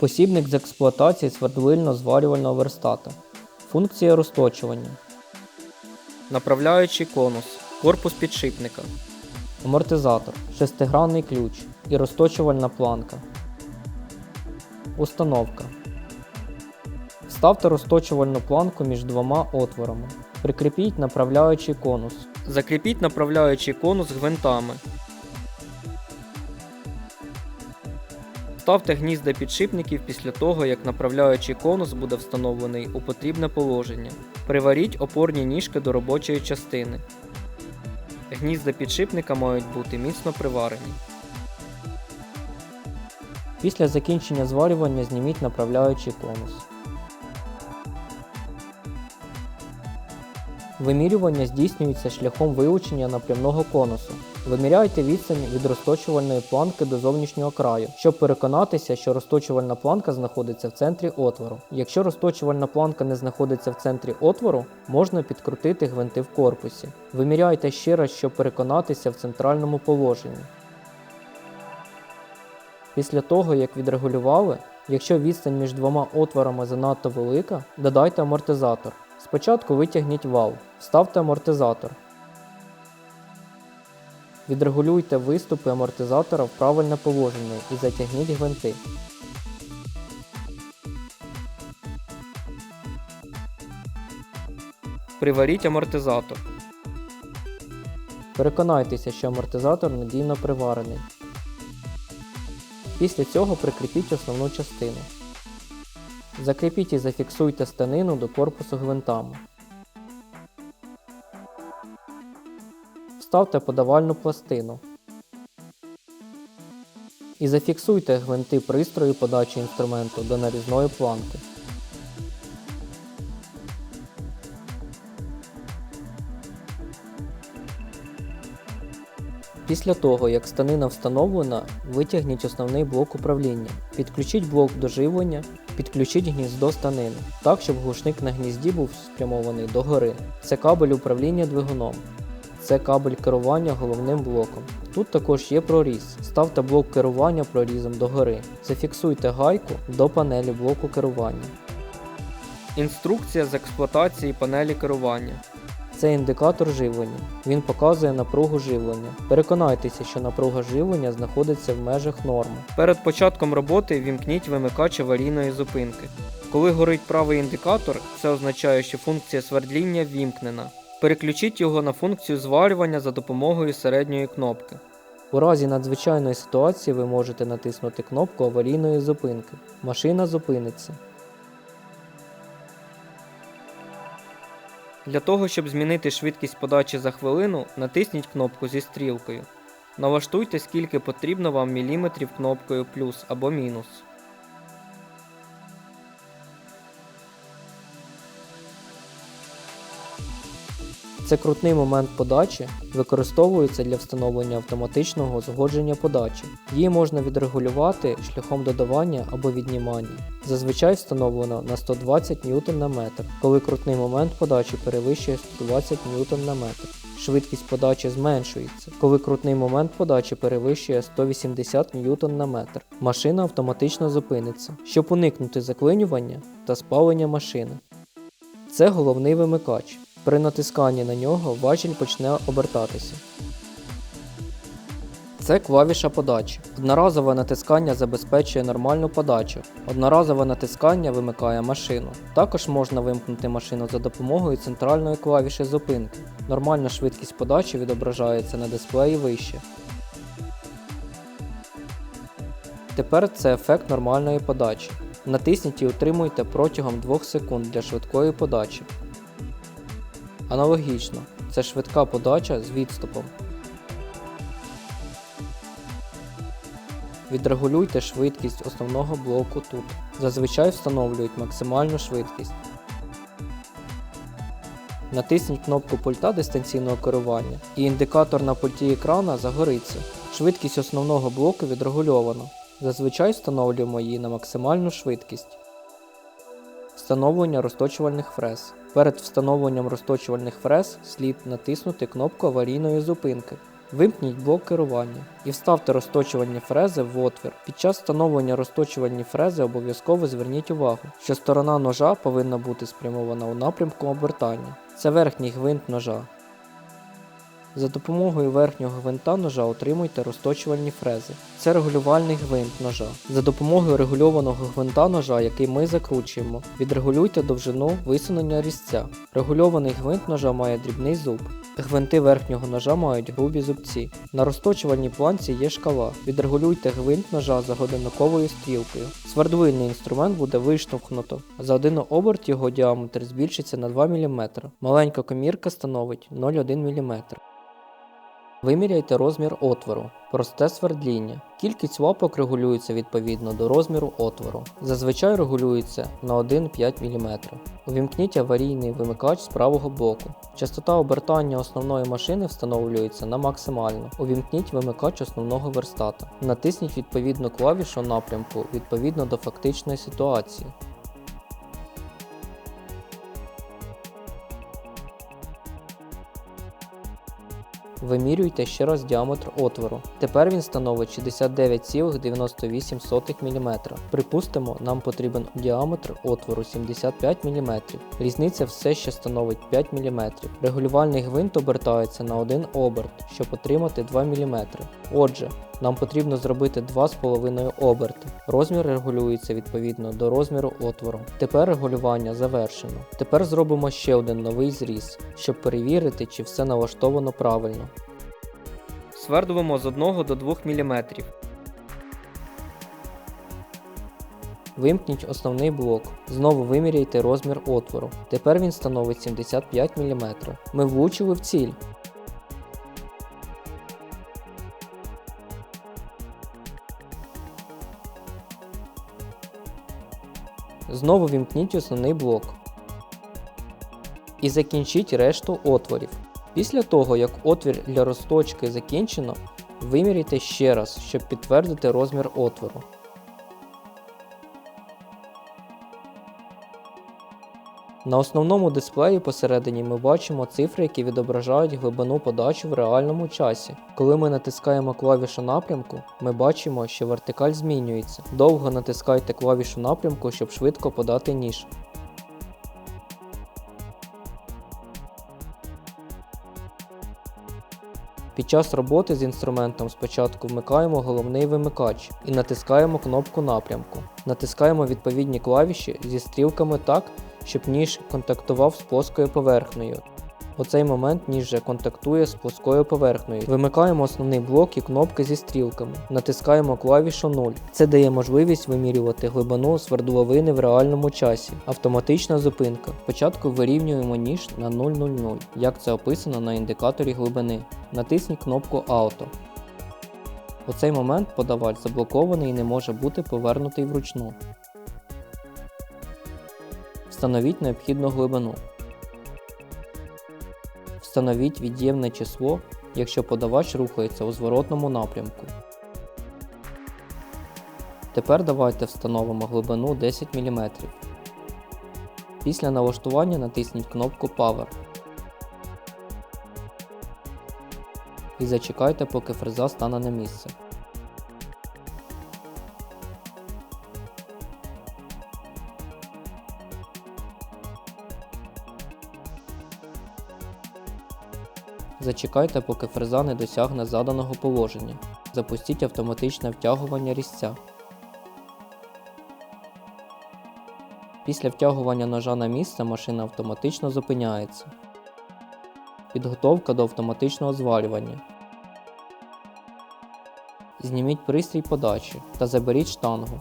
Посібник з експлуатації свердлильно-зварювального верстата. Функція розточування. Направляючий конус. Корпус підшипника. Амортизатор. Шестигранний ключ і розточувальна планка. Установка. Вставте розточувальну планку між двома отворами. Прикріпіть направляючий конус. Закріпіть направляючий конус гвинтами. Ставте гнізда підшипників після того, як направляючий конус буде встановлений у потрібне положення. Приваріть опорні ніжки до робочої частини. Гнізда підшипника мають бути міцно приварені. Після закінчення зварювання зніміть направляючий конус. Вимірювання здійснюється шляхом вилучення напрямного конусу. Виміряйте відстань від розточувальної планки до зовнішнього краю, щоб переконатися, що розточувальна планка знаходиться в центрі отвору. Якщо розточувальна планка не знаходиться в центрі отвору, можна підкрутити гвинти в корпусі. Виміряйте ще раз, щоб переконатися в центральному положенні. Після того, як відрегулювали, якщо відстань між двома отворами занадто велика, додайте амортизатор. Спочатку витягніть вал, вставте амортизатор. Відрегулюйте виступи амортизатора в правильне положення і затягніть гвинти. Приваріть амортизатор. Переконайтеся, що амортизатор надійно приварений. Після цього прикріпіть основну частину. Закріпіть і зафіксуйте станину до корпусу гвинтами. Вставте подавальну пластину. І зафіксуйте гвинти пристрою подачі інструменту до нарізної планки. Після того, як станина встановлена, витягніть основний блок управління. Підключіть блок до живлення, підключіть гніздо станини, так, щоб глушник на гнізді був спрямований догори. Це кабель управління двигуном. Це кабель керування головним блоком. Тут також є проріз. Ставте блок керування прорізом догори. Зафіксуйте гайку до панелі блоку керування. Інструкція з експлуатації панелі керування. Це індикатор живлення. Він показує напругу живлення. Переконайтеся, що напруга живлення знаходиться в межах норми. Перед початком роботи вімкніть вимикач аварійної зупинки. Коли горить правий індикатор, це означає, що функція свердління вімкнена. Переключіть його на функцію зварювання за допомогою середньої кнопки. У разі надзвичайної ситуації ви можете натиснути кнопку аварійної зупинки. Машина зупиниться. Для того, щоб змінити швидкість подачі за хвилину, натисніть кнопку зі стрілкою. Налаштуйте, скільки потрібно вам міліметрів кнопкою плюс або мінус. Це крутний момент подачі використовується для встановлення автоматичного згодження подачі. Її можна відрегулювати шляхом додавання або віднімання. Зазвичай встановлено на 120 Нм на метр, коли крутний момент подачі перевищує 120 Нм на метр. Швидкість подачі зменшується, коли крутний момент подачі перевищує 180 Нм на метр. Машина автоматично зупиниться, щоб уникнути заклинювання та спалення машини. Це головний вимикач. При натисканні на нього важіль почне обертатися. Це клавіша подачі. Одноразове натискання забезпечує нормальну подачу. Одноразове натискання вимикає машину. Також можна вимкнути машину за допомогою центральної клавіші зупинки. Нормальна швидкість подачі відображається на дисплеї вище. Тепер це ефект нормальної подачі. Натисніть і утримуйте протягом 2 секунд для швидкої подачі. Аналогічно, це швидка подача з відступом. Відрегулюйте швидкість основного блоку тут. Зазвичай встановлюють максимальну швидкість. Натисніть кнопку пульта дистанційного керування і індикатор на пульті екрана загориться. Швидкість основного блоку відрегульовано. Зазвичай встановлюємо її на максимальну швидкість. Встановлення розточувальних фрез. Перед встановленням розточувальних фрез слід натиснути кнопку аварійної зупинки. Вимкніть блок керування і вставте розточувальні фрези в отвір. Під час встановлення розточувальні фрези обов'язково зверніть увагу, що сторона ножа повинна бути спрямована у напрямку обертання. Це верхній гвинт ножа. За допомогою верхнього гвинта ножа отримуйте розточувальні фрези. Це регулювальний гвинт ножа. За допомогою регульованого гвинта ножа, який ми закручуємо, відрегулюйте довжину висунення різця. Регульований гвинт ножа має дрібний зуб. Гвинти верхнього ножа мають грубі зубці. На розточувальній планці є шкала. Відрегулюйте гвинт ножа за годинниковою стрілкою. Свердловинний інструмент буде виштовхнуто. За один оберт його діаметр збільшиться на 2 мм. Маленька комірка становить 0,1 мм. Виміряйте розмір отвору. Просте свердління. Кількість лапок регулюється відповідно до розміру отвору. Зазвичай регулюється на 1,5 мм. Увімкніть аварійний вимикач з правого боку. Частота обертання основної машини встановлюється на максимальну. Увімкніть вимикач основного верстата. Натисніть відповідну клавішу напрямку відповідно до фактичної ситуації. Вимірюйте ще раз діаметр отвору. Тепер він становить 69,98 мм. Припустимо, нам потрібен діаметр отвору 75 мм. Різниця все ще становить 5 мм. Регулювальний гвинт обертається на один оберт, щоб отримати 2 мм. Отже, нам потрібно зробити 2,5 оберти. Розмір регулюється відповідно до розміру отвору. Тепер регулювання завершено. Тепер зробимо ще один новий зріз, щоб перевірити, чи все налаштовано правильно. Свердлимо з 1 до 2 мм. Вимкніть основний блок. Знову виміряйте розмір отвору. Тепер він становить 75 мм. Ми влучили в ціль. Знову вімкніть основний блок. І закінчіть решту отворів. Після того, як отвір для розточки закінчено, виміряйте ще раз, щоб підтвердити розмір отвору. На основному дисплеї посередині ми бачимо цифри, які відображають глибину подачі в реальному часі. Коли ми натискаємо клавішу напрямку, ми бачимо, що вертикаль змінюється. Довго натискайте клавішу напрямку, щоб швидко подати ніж. Під час роботи з інструментом спочатку вмикаємо головний вимикач і натискаємо кнопку напрямку. Натискаємо відповідні клавіші зі стрілками так, щоб ніж контактував з плоскою поверхнею. У цей момент ніж вже контактує з плоскою поверхнею. Вимикаємо основний блок і кнопки зі стрілками. Натискаємо клавішу 0. Це дає можливість вимірювати глибину свердловини в реальному часі. Автоматична зупинка. Спочатку вирівнюємо ніж на 0,00, як це описано на індикаторі глибини. Натисніть кнопку Auto. У цей момент подавач заблокований і не може бути повернутий вручну. Встановіть необхідну глибину. Встановіть від'ємне число, якщо подавач рухається у зворотному напрямку. Тепер давайте встановимо глибину 10 мм. Після налаштування натисніть кнопку Power. І зачекайте, поки фреза стане на місце. Зачекайте, поки фреза не досягне заданого положення. Запустіть автоматичне втягування різця. Після втягування ножа на місце машина автоматично зупиняється. Підготовка до автоматичного зварювання. Зніміть пристрій подачі та заберіть штангу.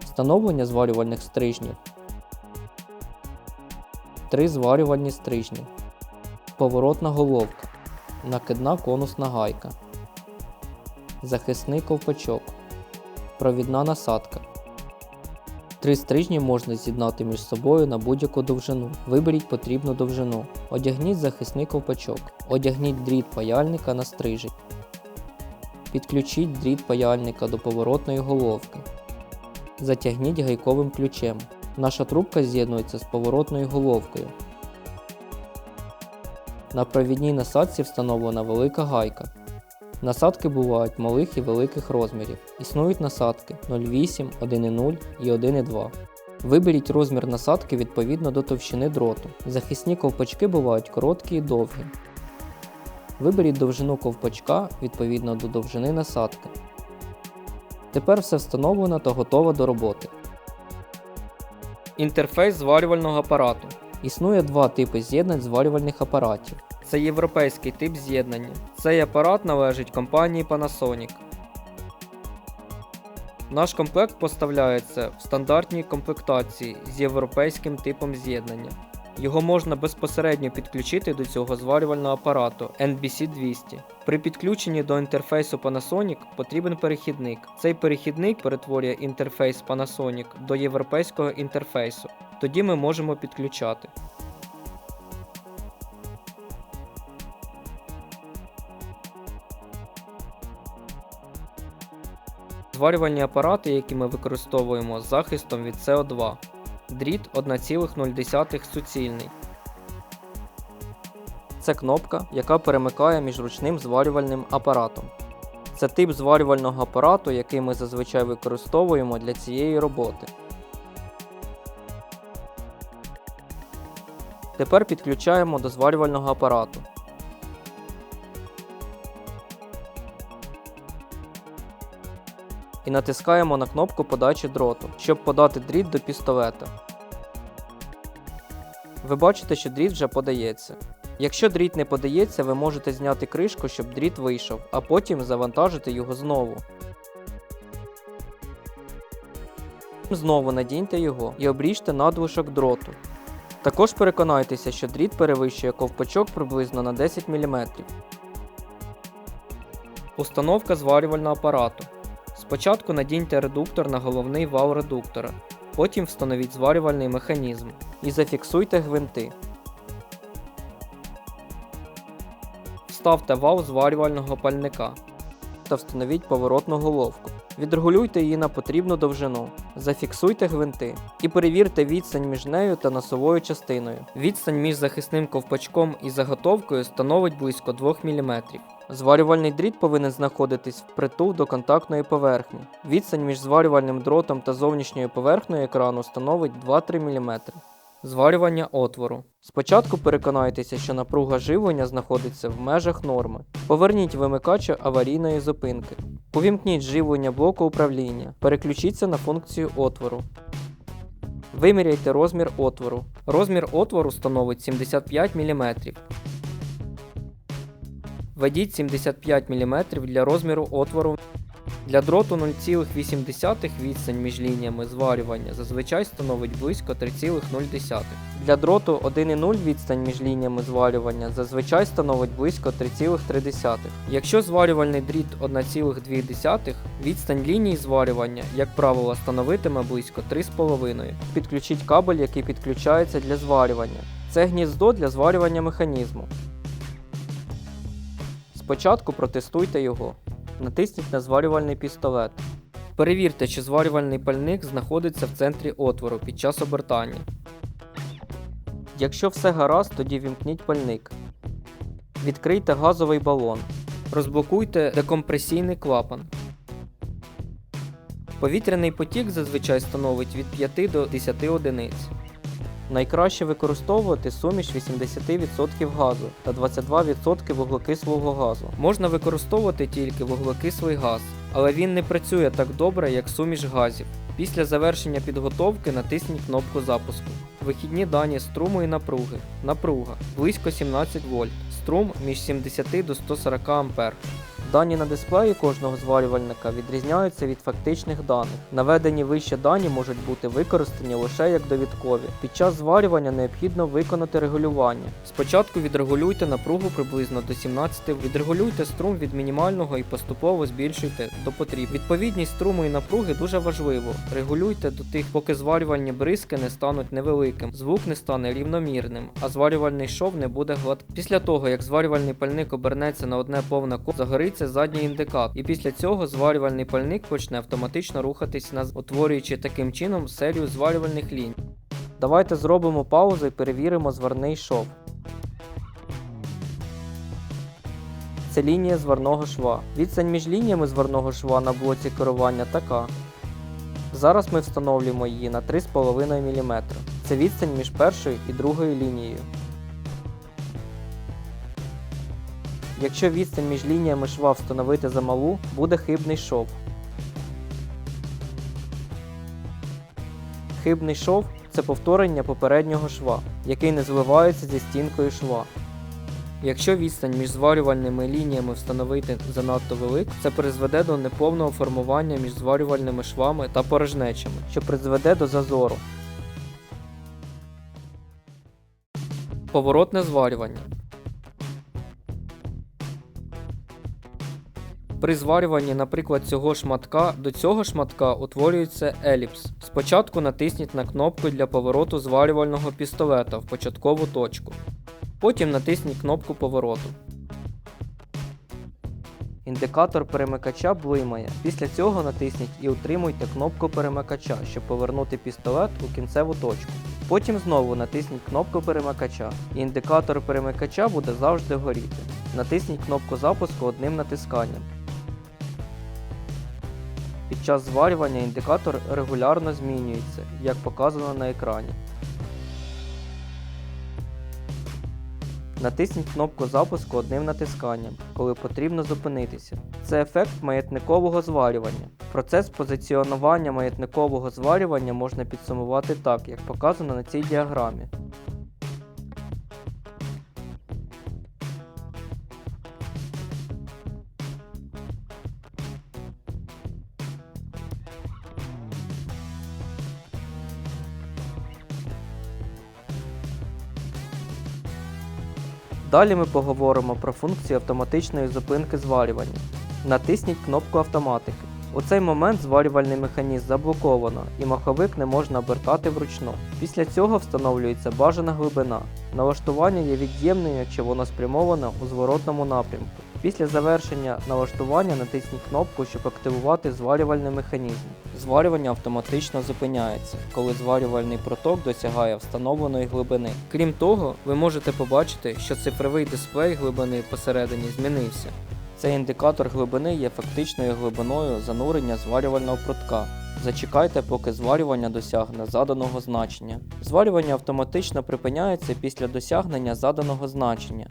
Встановлення зварювальних стрижнів. Три зварювальні стрижні. Поворотна головка. Накидна конусна гайка. Захисний ковпачок. Провідна насадка. Три стрижні можна з'єднати між собою на будь-яку довжину. Виберіть потрібну довжину. Одягніть захисний ковпачок. Одягніть дріт паяльника на стрижень. Підключіть дріт паяльника до поворотної головки. Затягніть гайковим ключем. Наша трубка з'єднується з поворотною головкою. На провідній насадці встановлена велика гайка. Насадки бувають малих і великих розмірів. Існують насадки 0,8, 1,0 і 1,2. Виберіть розмір насадки відповідно до товщини дроту. Захисні ковпачки бувають короткі і довгі. Виберіть довжину ковпачка відповідно до довжини насадки. Тепер все встановлено та готово до роботи. Інтерфейс зварювального апарату. Існує два типи з'єднань зварювальних апаратів. Це європейський тип з'єднання. Цей апарат належить компанії Panasonic. Наш комплект поставляється в стандартній комплектації з європейським типом з'єднання. Його можна безпосередньо підключити до цього зварювального апарату NBC200. При підключенні до інтерфейсу Panasonic потрібен перехідник. Цей перехідник перетворює інтерфейс Panasonic до європейського інтерфейсу. Тоді ми можемо підключати. Зварювальні апарати, які ми використовуємо з захистом від СО2. Дріт 1,0 суцільний. Це кнопка, яка перемикає між ручним зварювальним апаратом. Це тип зварювального апарату, який ми зазвичай використовуємо для цієї роботи. Тепер підключаємо до зварювального апарату. І натискаємо на кнопку подачі дроту, щоб подати дріт до пістолета. Ви бачите, що дріт вже подається. Якщо дріт не подається, ви можете зняти кришку, щоб дріт вийшов, а потім завантажити його знову. Знову надіньте його і обріжте надлишок дроту. Також переконайтеся, що дріт перевищує ковпачок приблизно на 10 мм. Установка зварювального апарату. Спочатку надіньте редуктор на головний вал редуктора, потім встановіть зварювальний механізм і зафіксуйте гвинти. Вставте вал зварювального пальника та встановіть поворотну головку. Відрегулюйте її на потрібну довжину, зафіксуйте гвинти і перевірте відстань між нею та носовою частиною. Відстань між захисним ковпачком і заготовкою становить близько 2 мм. Зварювальний дріт повинен знаходитись впритул до контактної поверхні. Відстань між зварювальним дротом та зовнішньою поверхнею екрану становить 2-3 мм. Зварювання отвору. Спочатку переконайтеся, що напруга живлення знаходиться в межах норми. Поверніть вимикач аварійної зупинки. Увімкніть живлення блоку управління. Переключіться на функцію отвору. Виміряйте розмір отвору. Розмір отвору становить 75 мм. Введіть 75 мм для розміру отвору. Для дроту 0,8 відстань між лініями зварювання зазвичай становить близько 3,0. Для дроту 1,0 відстань між лініями зварювання зазвичай становить близько 3,3. Якщо зварювальний дріт 1,2, відстань лінії зварювання, як правило, становитиме близько 3,5. Підключіть кабель, який підключається для зварювання. Це гніздо для зварювання механізму. Спочатку протестуйте його. Натисніть на зварювальний пістолет. Перевірте, чи зварювальний пальник знаходиться в центрі отвору під час обертання. Якщо все гаразд, тоді вімкніть пальник. Відкрийте газовий балон. Розблокуйте декомпресійний клапан. Повітряний потік зазвичай становить від 5 до 10 одиниць. Найкраще використовувати суміш 80% газу та 22% вуглекислого газу. Можна використовувати тільки вуглекислий газ, але він не працює так добре, як суміш газів. Після завершення підготовки натисніть кнопку запуску. Вихідні дані струму і напруги. Напруга близько 17 вольт. Струм між 70 до 140 А. Дані на дисплеї кожного зварювальника відрізняються від фактичних даних. Наведені вище дані можуть бути використані лише як довідкові. Під час зварювання необхідно виконати регулювання. Спочатку відрегулюйте напругу приблизно до 17, відрегулюйте струм від мінімального і поступово збільшуйте до потріб. Відповідність струму і напруги дуже важливо. Регулюйте до тих, поки зварювальні бризки не стануть невеликим, звук не стане рівномірним, а зварювальний шов не буде глад. Після того, як зварювальний пальник обернеться на одне повне коло, загориться задній індикатор, і після цього зварювальний пальник почне автоматично рухатись на утворюючи таким чином серію зварювальних ліній. Давайте зробимо паузу і перевіримо зварний шов. це лінія зварного шва. Відстань між лініями зварного шва на блоці керування така. Зараз ми встановлюємо її на 3,5 мм. Це відстань між першою і другою лінією. Якщо відстань між лініями шва встановити замалу, буде хибний шов. Хибний шов це повторення попереднього шва, який не зливається зі стінкою шва. Якщо відстань між зварювальними лініями встановити занадто велику, це призведе до неповного формування між зварювальними швами та порожнечами, що призведе до зазору. Поворотне зварювання. При зварюванні, наприклад, цього шматка до цього шматка утворюється еліпс. Спочатку натисніть на кнопку для повороту зварювального пістолета в початкову точку. Потім натисніть кнопку повороту. Індикатор перемикача блимає. Після цього натисніть і утримуйте кнопку перемикача, щоб повернути пістолет у кінцеву точку. Потім знову натисніть кнопку перемикача, і індикатор перемикача буде завжди горіти. Натисніть кнопку запуску одним натисканням. Час зварювання індикатор регулярно змінюється, як показано на екрані. Натисніть кнопку запуску одним натисканням, коли потрібно зупинитися. Це ефект маятникового зварювання. Процес позиціонування маятникового зварювання можна підсумувати так, як показано на цій діаграмі. Далі ми поговоримо про функцію автоматичної зупинки зварювання. Натисніть кнопку автоматики. У цей момент зварювальний механізм заблоковано і маховик не можна обертати вручну. Після цього встановлюється бажана глибина. Налаштування є від'ємним, якщо воно спрямоване у зворотному напрямку. Після завершення налаштування натисніть кнопку, щоб активувати зварювальний механізм. Зварювання автоматично зупиняється, коли зварювальний проток досягає встановленої глибини. Крім того, ви можете побачити, що цифровий дисплей глибини посередині змінився. Цей індикатор глибини є фактичною глибиною занурення зварювального протка. Зачекайте, поки зварювання досягне заданого значення. Зварювання автоматично припиняється після досягнення заданого значення.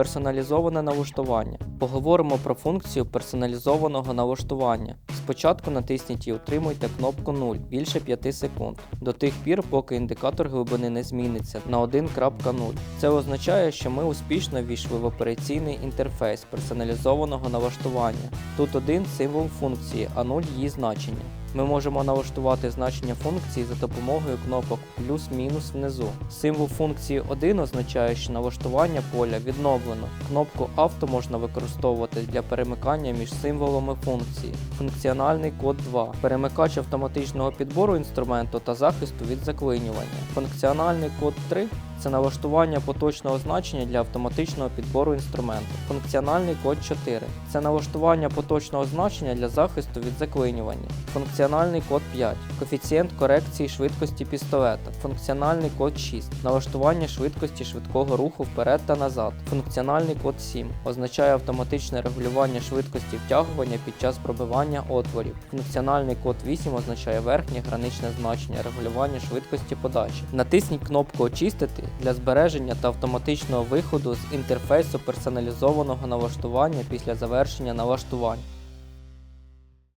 Персоналізоване налаштування. Поговоримо про функцію персоналізованого налаштування. Спочатку натисніть і утримуйте кнопку 0 більше 5 секунд, до тих пір, поки індикатор глибини не зміниться на 1.0. Це означає, що ми успішно ввійшли в операційний інтерфейс персоналізованого налаштування. Тут один символ функції, а 0 її значення. Ми можемо налаштувати значення функції за допомогою кнопок плюс-мінус внизу. Символ функції 1 означає, що налаштування поля відновлено. Кнопку авто можна використовувати для перемикання між символами функції. Функціональний код 2 перемикач автоматичного підбору інструменту та захисту від заклинювання. Функціональний код 3 це налаштування поточного значення для автоматичного підбору інструменту. Функціональний код 4 це налаштування поточного значення для захисту від заклинювання. Функціональний код 5 коефіцієнт корекції швидкості пістолета. Функціональний код 6 налаштування швидкості швидкого руху вперед та назад. Функціональний код 7 означає автоматичне регулювання швидкості втягування під час пробивання отворів. Функціональний код 8 означає верхнє граничне значення регулювання швидкості подачі. Натисніть кнопку Очистити для збереження та автоматичного виходу з інтерфейсу персоналізованого налаштування після завершення налаштувань.